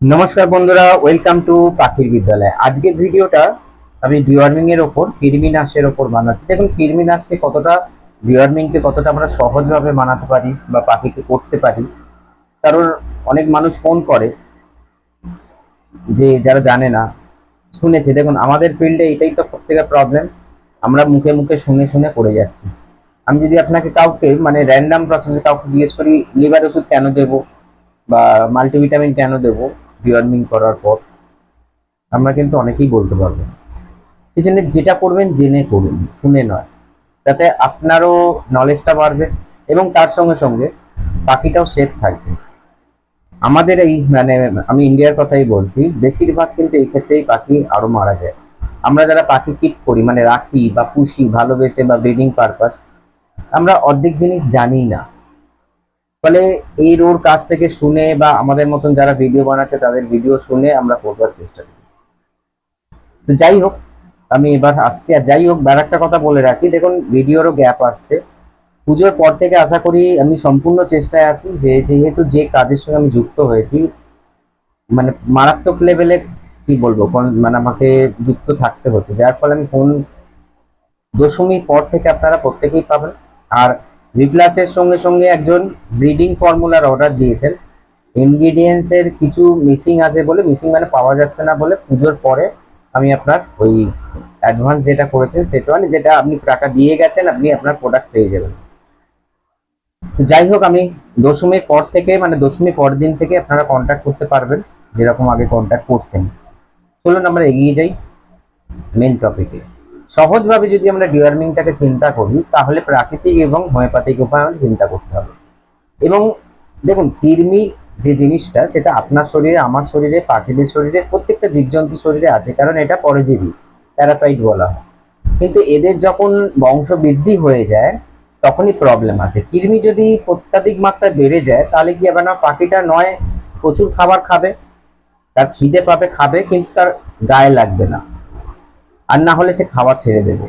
নমস্কার বন্ধুরা welcome to পাখির বিদ্যালয়। আজকের ভিডিওটা আমি ডিওয়ার্মিং এর ওপর কৃমিনাশের ওপর বানাচ্ছি। দেখুন, কৃমিনাশকে কতটা ডিওয়ার্মিংকে কতটা আমরা সহজভাবে বানাতে পারি বা পাখিকে করতে পারি। কারণ অনেক মানুষ ফোন করে যে, যারা জানে না, শুনেছে। দেখুন, আমাদের ফিল্ডে এটাই তো থেকে প্রবলেম আমরা মুখে মুখে শুনে শুনে করে যাচ্ছি। আমি যদি আপনাকে কাউকে মানে র্যান্ডাম প্রসেসে কাউকে জিজ্ঞেস করি লিভার ওষুধ কেন দেবো বা মাল্টিভিটামিন কেন দেবো ডিওয়ার্মিং করার পর আমরা কিন্তু অনেকেই বলতে পারব সেই জন্য যেটা করবেন, জেনে করুন, শুনে নয়। যাতে আপনারও নলেজটা বাড়বে এবং তার সঙ্গে সঙ্গে পাখিটাও সেফ থাকবে। আমাদের এই মানে আমি ইন্ডিয়ার কথাই বলছি, বেশিরভাগ কিন্তু এই ক্ষেত্রেই পাখি আরও মারা যায়। আমরা যারা পাখি কিপ করি মানে রাখি বা পুষি, ভালোবেসে বা ব্রিডিং পারপাস আমরা অর্ধেক জিনিস জানি না। ফলে এই রোর কাছ থেকে শুনে বা আমাদের মতন যারা ভিডিও বানাচ্ছে, তাদের ভিডিও শুনে আমরা করবার চেষ্টা করি। তো যাই হোক, আমি এবার আসছি। আর যাই হোক আর একটা কথা বলে রাখি। দেখুন ভিডিওরও গ্যাপ আসছে। পুজোর পর থেকে আশা করি আমি সম্পূর্ণ চেষ্টায় আছি যে, যেহেতু যে কাজের সঙ্গে আমি যুক্ত হয়েছি মানে মারাত্মক লেভেলে কি বলব মানে আমাকে যুক্ত থাকতে হচ্ছে। যার ফলে আমি কোন দশমীর পর থেকে আপনারা প্রত্যেকেই পাবেন। আর ভিপ্লাসের সঙ্গে সঙ্গে একজন ব্রিডিং ফর্মুলার অর্ডার দিয়েছেন। ইনগ্রিডিয়েন্টস এর কিছু মিসিং আছে বলে মিসিং মানে পাওয়া যাচ্ছে না বলে পুজোর পরে আমি আপনার ওই অ্যাডভান্স যেটা করেছেন সেটা মানে যেটা আপনি টাকা দিয়ে গেছেন, আপনি আপনার প্রোডাক্ট পেয়ে যাবেন। তো যাই হোক, আমি দশমীর পর থেকে মানে দশমীর পর দিন থেকে আপনারা কন্ট্যাক্ট করতে পারবেন, যেরকম আগে কন্ট্যাক্ট করতেন। চলুন আমরা এগিয়ে যাই মেন টপিকে সহজভাবে যদি আমরা ডিওয়ার্মিংটাকে চিন্তা করি, তাহলে প্রাকৃতিক এবং হোমিওপ্যাথিক উপায় আমাদের চিন্তা করতে হবে। এবং দেখুন, কৃমি যে জিনিসটা, সেটা আপনার শরীরে, আমার শরীরে, পাখিদের শরীরে, প্রত্যেকটা জীবজন্তুর শরীরে আছে, কারণ এটা পরজীবী প্যারাসাইট বলা হয়। কিন্তু এদের যখন বংশ বৃদ্ধি হয়ে যায়, তখনই প্রবলেম আসে। কৃমি যদি অত্যাধিক মাত্রায় বেড়ে যায়, তাহলে কি হবে না, পাখিটা নয়, প্রচুর খাবার খাবে, তার খিদে পাবে, খাবে, কিন্তু তার গায়ে লাগবে না। আর না হলে সে খাওয়া ছেড়ে দেবে।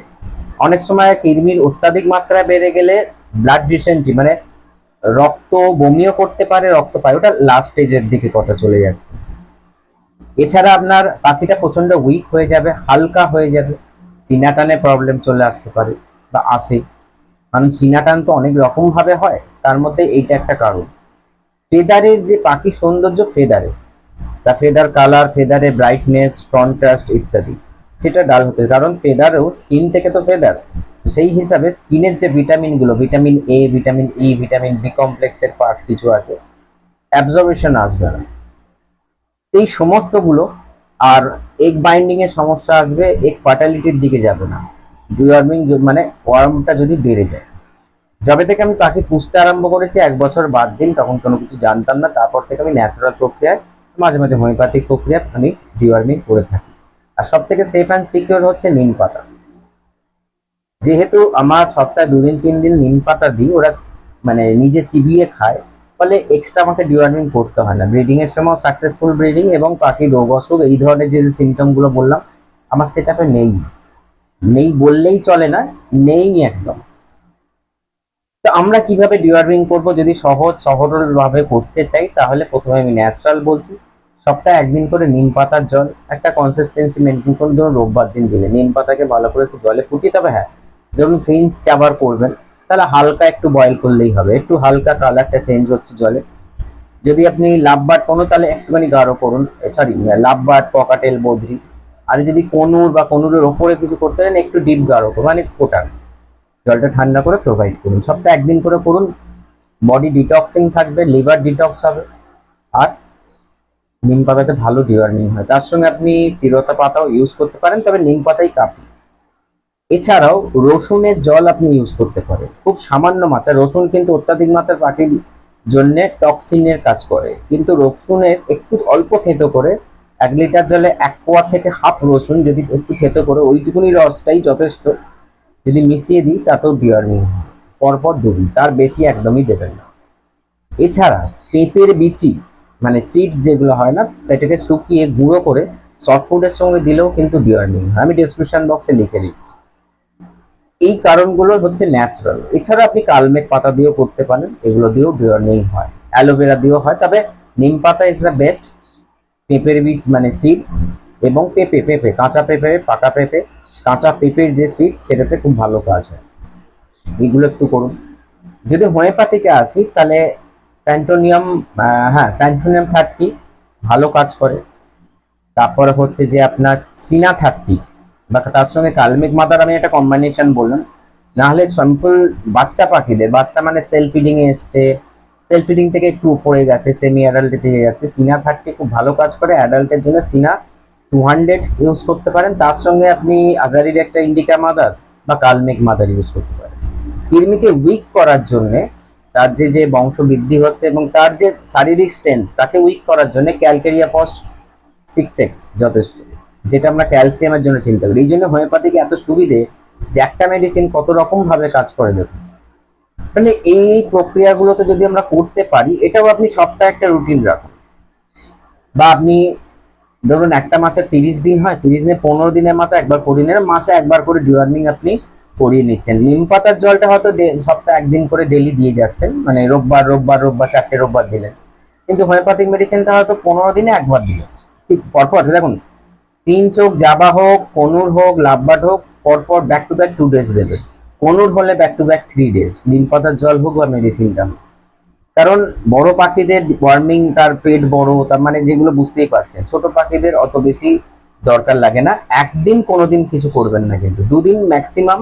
অনেক সময় কৃমির অত্যাধিক মাত্রায় বেড়ে গেলে ব্লাড ডিসেন্ট্রি মানে রক্ত বমিও করতে পারে, রক্ত পায়, ওটা লাস্ট স্টেজের দিকে কথা চলে যাচ্ছে। এছাড়া আপনার পাখিটা প্রচণ্ড উইক হয়ে যাবে, হালকা হয়ে যাবে সিনাটানে প্রবলেম চলে আসতে পারে বা আসে। কারণ সিনাটান তো অনেক রকম ভাবে হয়, তার মধ্যে এইটা একটা কারণ। ফেদারের যে পাখির সৌন্দর্য ফেদারে তা ফেদার কালার ফেদারে ব্রাইটনেস কন্ট্রাস্ট ইত্যাদি। সেটা ডাল হতে কারণ ফেদারও স্কিন থেকে তো ফেদার। সেই হিসাবে স্কিনের যে ভিটামিনগুলো, vitamin A vitamin E vitamin B কমপ্লেক্সের পার্ট কিছু আছে অ্যাবজর্বেশন আসবে না। এই সমস্তগুলো আর এগ বাইন্ডিং এর সমস্যা আসবে এগ ফার্টালিটির দিকে যাবে না। ডিওয়ার্মিং মানে ওয়ার্মটা যদি বেড়ে যায়। যবে থেকে আমি পাখি পুষতে আরম্ভ করেছি, এক বছর বাদ দিন, তখন কোনো কিছু জানতাম না। তারপর থেকে আমি ন্যাচারাল প্রক্রিয়ায়, মাঝে মাঝে হোমিওপ্যাথিক প্রক্রিয়া আমি ডিওয়ার্মিং করে থাকি। আর সব থেকে সেফ অ্যান্ড সিকিউর হচ্ছে নিম পাতা। যেহেতু আমার সপ্তাহে দুদিন তিন দিন নিম পাতা দিই, ওরা মানে নিজে চিবিয়ে খায়, ফলে এক্সট্রা আমাকে ডিওয়ার্মিং করতে হয় না। ব্রিডিং এর সময় সাকসেসফুল ব্রিডিং এবং পাখির রোগ অসুখ, এই ধরনের যে সিমটমগুলো বললাম, আমার সেটাপে নেই। নেই বললেই চলে না, নেই একদম। তো আমরা কীভাবে ডিওয়ার্মিং করব যদি সহজ সহজ ভাবে করতে চাই, তাহলে প্রথমে আমি ন্যাচারাল বলছি। সপ্তাহে একদিন করে নিম পাতার জল, একটা কনসিস্টেন্সি মেনটেন করুন। ধরুন রোববার দিন দিলে নিম পাতাকে ভালো করে একটু জলে ফুটিয়ে, তবে হ্যাঁ ধরুন ফিন্স চাবার করবেন, তাহলে হালকা একটু বয়েল করলেই হবে। একটু হালকা কালারটা চেঞ্জ হচ্ছে জলে। যদি আপনি লাভবাট কোনো, তাহলে একটুখানি গাঢ় করুন। সরি লাভবাট পকাটেল বদ্রি। আর যদি কনুর বা কনুরের ওপরে কিছু করতে চান, একটু ডিপ গাঢ় করুন মানে ফোটান। জলটা ঠান্ডা করে প্রোভাইড করুন। সপ্তাহে একদিন করে করুন। বডি ডিটক্সিং থাকবে লিভার ডিটক্স হবে। আর নিম পাতাতে ভালো ডিওয়ার্মিং হয়। তার সঙ্গে আপনি চিরতা পাতাও ইউজ করতে পারেন, তবে নিম পাতাই কাফি এছাড়াও রসুনের জল আপনি ইউজ করতে পারেন। খুব সামান্য মাত্রায়। রসুন কিন্তু অত্যাধিক মাত্রায় পাখির জন্য টক্সিনের কাজ করে। কিন্তু রসুনের একটু অল্প থেতো করে এক লিটার জলে এক কোয়া থেকে হাফ রসুন যদি একটু থেতো করে, ওইটুকুনি রসটাই যথেষ্ট। যদি মিশিয়ে দিই, তাতেও ডিওয়ার্মিং হয়। পরপর দুদিন। তার বেশি একদমই দেবেন না। এছাড়া পেঁপের বিচি মানে সিড যেগুলো হয় না, এটাকে শুকিয়ে গুঁড়ো করে সফট ফুডের সঙ্গে দিলেও কিন্তু ডিওয়ার্মিং হয় আমি ডিসক্রিপশন বক্সে লিখে দিচ্ছি। এই কারণগুলো হচ্ছে ন্যাচারাল এছাড়া আপনি কালমেঘ পাতা দিয়েও করতে পারেন, এগুলো দিয়েও ডিওয়ার্মিং হয়। অ্যালোভেরা দিয়েও হয়, তবে নিম পাতা ইজ দ্য বেস্ট পেঁপের বীজ মানে সিডস এবং পেঁপে পেঁপে, কাঁচা পেঁপে, পাকা পেঁপে, কাঁচা পেঁপের যে সিড সেটাতে খুব ভালো কাজ হয়। এগুলো একটু করুন। যদি হোমিওপ্যাথিকে আসি, তাহলে স্যান্টোনিয়াম হ্যাঁ স্যান্টোনিয়াম থার্টি ভালো কাজ করে। তারপর হচ্ছে যে আপনার সিনা থার্টি বা তার সঙ্গে কালমিক মাদার আমি একটা কম্বিনেশন বললাম। নাহলে সিম্পল বাচ্চা পাখিদের, বাচ্চা মানে সেলফ ফিডিং এ এসছে। সেলফ ফিডিং থেকে একটু উপরে গেছে সেমি অ্যাডাল্টে দিয়ে যাচ্ছে সিনা থার্টি খুব ভালো কাজ করে। অ্যাডাল্টের জন্য সিনা টু হান্ড্রেড ইউজ করতে পারেন। তার সঙ্গে আপনি আজারির একটা ইন্ডিকা মাদার বা কালমিক মাদার ইউজ করতে পারেন। কৃমিকে উইক করার জন্য তার যে যে বংশ বৃদ্ধি হচ্ছে এবং তার যে শারীরিক স্ট্রেংথ তাকে উইক করার জন্য ক্যালকেরিয়া পস সিক্স এক্স যথেষ্ট, যেটা আমরা ক্যালসিয়ামের জন্য চিন্তা করি। এই জন্য হোমিওপ্যাথিকে এত সুবিধে যে একটা মেডিসিন কত রকম ভাবে কাজ করে দেবে মানে এই প্রক্রিয়াগুলোতে যদি আমরা করতে পারি, এটাও আপনি সপ্তাহে একটা রুটিন রাখুন। বা আপনি ধরুন একটা মাসে তিরিশ দিন হয়, তিরিশ দিনে পনেরো দিনের মাথায় একবার করিয়ে নেন, মাসে একবার করে ডিওয়ার্মিং আপনি করিয়ে নিচ্ছেন। নিম পাতার জলটা হয়তো সপ্তাহে একদিন করে ডেলি দিয়ে যাচ্ছেন। মানে রোববার রোববার রোববার, চারটে, রোববার দিলেন। কিন্তু হোমিওপ্যাথিক মেডিসিনটা হয়তো পনেরো দিনে একবার দিলেন। ঠিক পরপর, দেখুন, তিন চোখ জাবা হোক, কনুর হোক, লাভবাট হোক, পরপর back to back two days দেবে কনুর হলে back to back three days নিম পাতার জল হোক বা মেডিসিনটা হোক। কারণ বড় পাখিদের ওয়ার্মিং তার পেট বড়, তার মানে যেগুলো বুঝতেই পারছেন, ছোট পাখিদের অত বেশি দরকার লাগে না। একদিন কোনোদিন কিছু করবেন না কিন্তু। দুদিন ম্যাক্সিমাম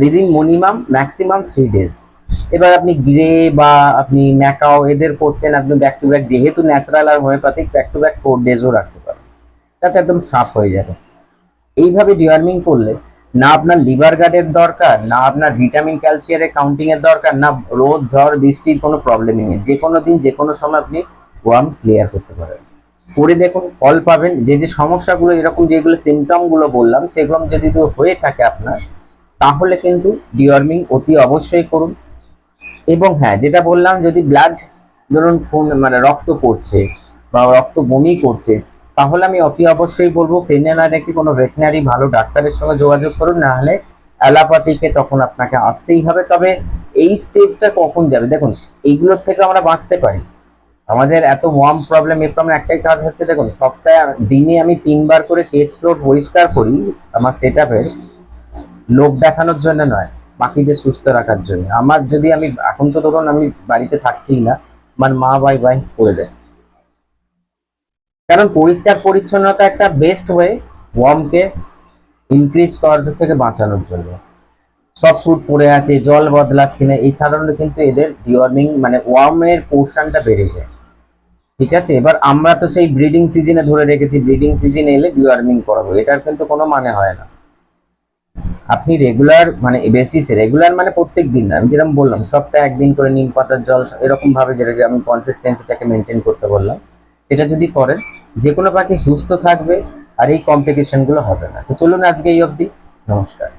দুদিন মিনিমাম ম্যাক্সিমাম থ্রি ডেজ এবার আপনি গ্রে বা আপনি ম্যাকাও এদের করছেন আপনি ব্যাক টু ব্যাক যেহেতু natural R homeopathic back to back four ডেজও রাখতে পারেন তাতে একদম সাফ হয়ে যাবে। এইভাবে ডিওয়ার্মিং করলে না আপনার লিভার গার্ডের দরকার, না আপনার ভিটামিন ক্যালসিয়ামের কাউন্টিং এর দরকার, না রোদ, ঝড়, বৃষ্টির কোনো প্রবলেমই নেই। যে কোনো দিন যে কোনো সময় আপনি ওয়ার্ম ক্লিয়ার করতে পারেন। করে দেখুন, ফল পাবেন। যে যে সমস্যাগুলো, এরকম যেগুলো সিমটমগুলো বললাম, সেগুলো যদি হয়ে থাকে আপনার তাহলে কিন্তু ডিওয়ার্মিং অতি অবশ্যই করুন। এবং হ্যাঁ যেটা বললাম, যদি ব্লাড ধরুন, খুন মানে রক্ত পড়ছে বা রক্ত বমি করছে, তাহলে আমি অতি অবশ্যই বলব ভেটেরিনারি কোনো ভেটেরিনারি ভালো ডাক্তারের সঙ্গে যোগাযোগ করুন, না হলে অ্যালোপ্যাথিকে তখন আপনাকে আসতেই হবে। তবে এই স্টেজটা কখন যাবে? দেখুন, এইগুলোর থেকে আমরা বাঁচতে পারি। আমাদের এত ওয়ার্ম প্রবলেম এর প্রবলেম একটাই কাজ হচ্ছে, দেখুন, সপ্তাহে দিনে আমি তিনবার করে কেজ ফ্লোর পরিষ্কার করি, আমার সেট লোক দেখানোর জন্য নয়, বাকিদের সুস্থ রাখার জন্য। আমার যদি আমি, এখন তো ধরুন আমি বাড়িতে থাকছি না, আমার মা বাই বাই করে দেয়। কারণ পরিষ্কার পরিচ্ছন্নতা একটা বেস্ট ওয়ে ওয়ার্মকে ইনক্রিজ করার থেকে বাঁচানোর জন্য। সব ফুড পড়ে আছে, জল বদলাচ্ছে না, এই কারণে কিন্তু এদের ডিওয়ার্মিং মানে ওয়ার্মের পোর্শনটা বেড়ে যায়। ঠিক আছে? এবার আমরা তো সেই ব্রিডিং সিজনে ধরে রেখেছি ব্রিডিং সিজন এলে ডিওয়ার্মিং করাবো, এটার কিন্তু কোনো মানে হয় না। আপনি রেগুলার মানে বেসিসে রেগুলার মানে প্রত্যেক দিন আমি যেরকম বললাম, সপ্তাহে একদিন করে নিম পাতার জল, এরকম ভাবে যেটা আমি কনসিস্টেন্সিটাকে মেনটেন করতে বললাম, সেটা যদি করেন যে কোনো পাখি সুস্থ থাকবে আর এই কম্পিটিশনগুলো হবে না। তো চলুন আজকে এই অবধি, নমস্কার।